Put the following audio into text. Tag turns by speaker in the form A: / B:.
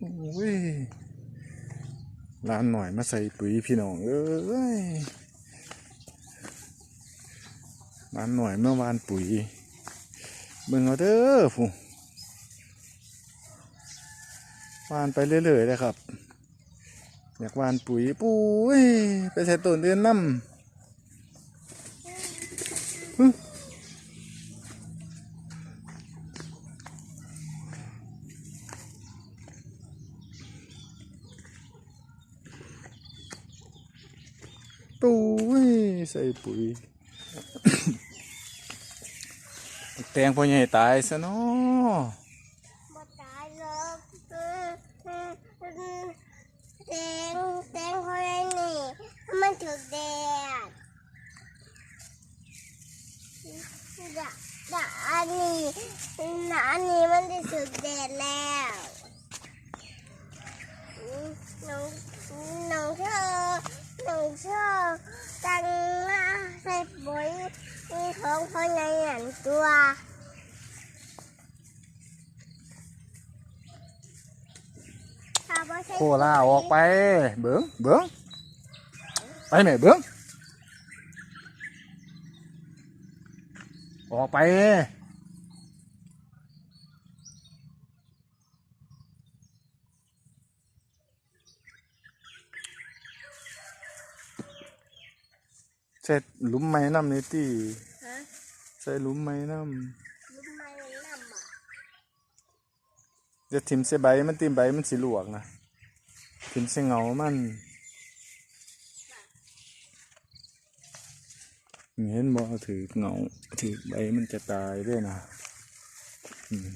A: โอ้ยร้านหน่อยมาใส่ปุ๋ยพี่น้องเอ้ยร้านหน่อยเมื่อวานปุ๋ยเบิ่งเอาเด้อผู้วานไปเรื่อยๆเลยครับ อยากวานปุ๋ยปุ้ยไปใส่ต้นเดือนน้ำ ปุ้ยใส่ปุ๋ยแตงพ่อใหญ่ตายซะเนาะ
B: บ่ตายหรอกเออเออเออแตงแตงคนนี้มันถูกแดดดะดะอันนี้ดะอันนี้มันจะถูกแดดแล้วน้องน้องเธอน้องเธอ ตั้งน้าใส่ปุ๋ยมีของคนในหนังตัว
A: โคลาออกไป เบิ้งเบิ้งไปไหมเบิ้งออกไป ใส่หลุมไม้น้ำนี่ตี
B: ฮะ
A: ใส่หลุมไม้น้
B: รู้ไหมน้ำอะำ
A: จะทิมใส่ใบมันติมใบมันสิลวกนะทิมใส่เงามันเห็นบ่ถือเงาถือใบมันจะตายด้วยนะอืม